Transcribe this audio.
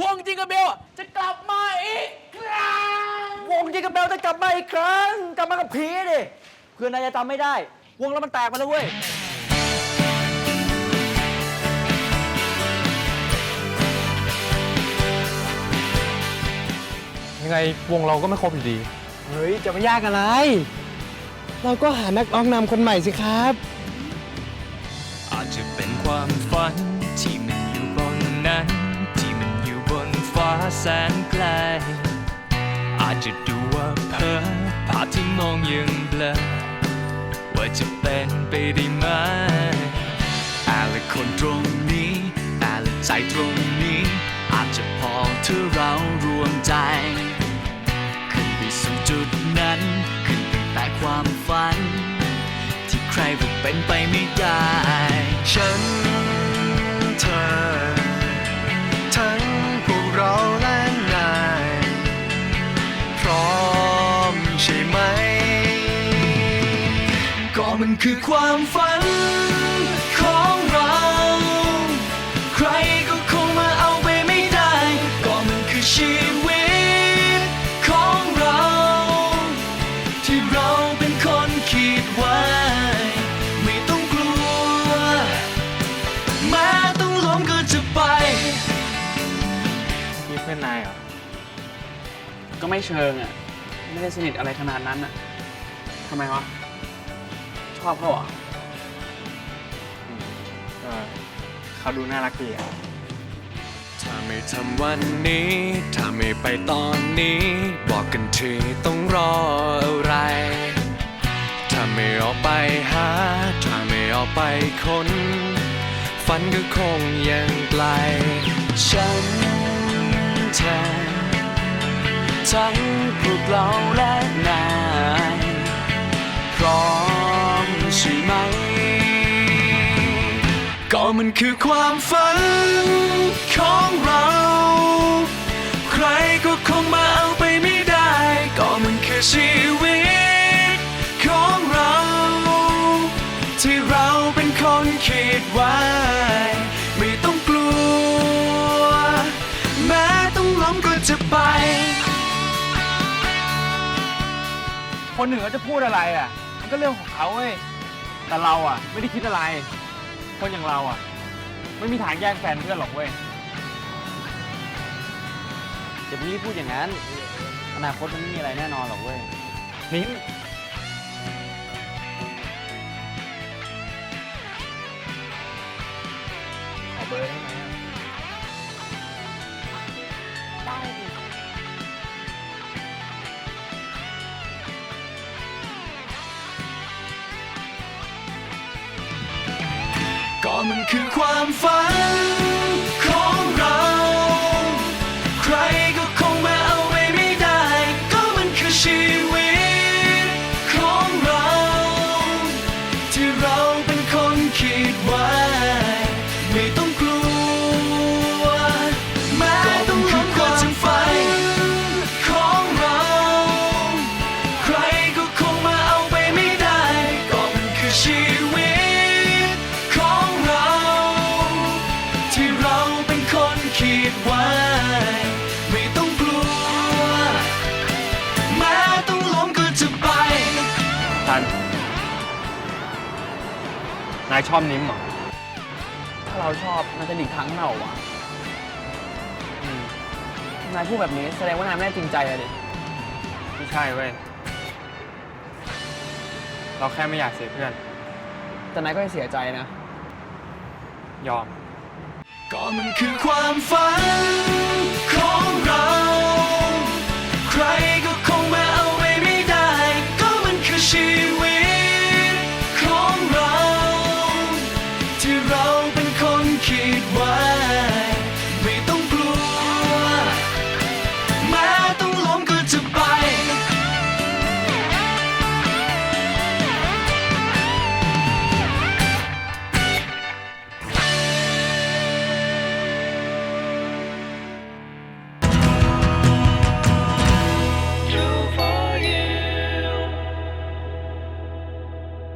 วงจิงกับเบลจะกลับมาอีกครั้งวงจิงกับเบลจะกลับมาอีกครั้ง กลับมากับผีดิเพื่อนนายจะจำไม่ได้ วงเรามันแตกไปแล้วเว้ยยังไงวงเราก็ไม่ครบอยู่ดี เฮ้ย จะไม่ยากอะไร เราก็หานักร้องนำคนใหม่สิครับ อาจจะเป็นความฝันที่มัน แสนไกล อาจจะดูว่าเพ้อภาพที่มองยังเบลอว่าจะเป็นไปได้ไหมแต่ละคนตรงนี้แต่ละใจตรงนี้ อาจจะพอถ้าเรารวมใจ ขึ้นไปสู่จุดนั้น ขึ้นตั้งแต่ความฝัน ที่ใครบอกเป็นไปไม่ได้ คือความฝันของเรา ใครก็คงมาเอาไปไม่ได้ ก็มันคือชีวิตของเรา ที่เราเป็นคนคิดไว้ ไม่ต้องกลัว แม้ต้องล้มก็จะไปมีเพื่อนนายเหรอ ก็ไม่เชิงอะ ไม่ได้สนิทอะไรขนาดนั้นอะทำไมวะ ชอบเขาเหรอก็เขาดูน่ารักดีอะถ้าไม่ทำวันนี้ ถ้าไม่ไปตอนนี้ บอกกันทีต้องรออะไร ถ้าไม่ออกไปหา ถ้าไม่ออกไปค้น ฝันก็คงยังไกล ฉันเธอทั้งพวกเราและนาย มันคือความฝันของเรา ใครก็คงมาเอาไปไม่ได้ ก็มันคือชีวิตของเรา ที่เราเป็นคนคิดไว้ ไม่ต้องกลัว แม้ต้องล้มก็จะไป คนหนึ่งเขาจะพูดอะไรอะ มันก็เรื่องของเขาเว้ย แต่เราอะ ไม่ได้คิดอะไร คนอย่างเราอะ ไม่มีทางแย่งแฟนเพื่อนหรอกเว้ยเดี๋ยวพี่พูดอย่างนั้น อนาคตมันไม่มีอะไรแน่นอนหรอกเว้ย นิ้นขอเบอร์ได้ไหม มันคือความฝัน นายชอบนิ้มเหรอ ถ้าเราชอบนายจะหลีกทางให้เราเหรอวะอืมนายพูดแบบนี้แสดงว่านายไม่ได้จริงใจอะดิไม่ใช่เว้ย เราแค่ไม่อยากเสียเพื่อน แต่นายก็จะเสียใจนะ ยอม ก็มันคือความฝันของเรา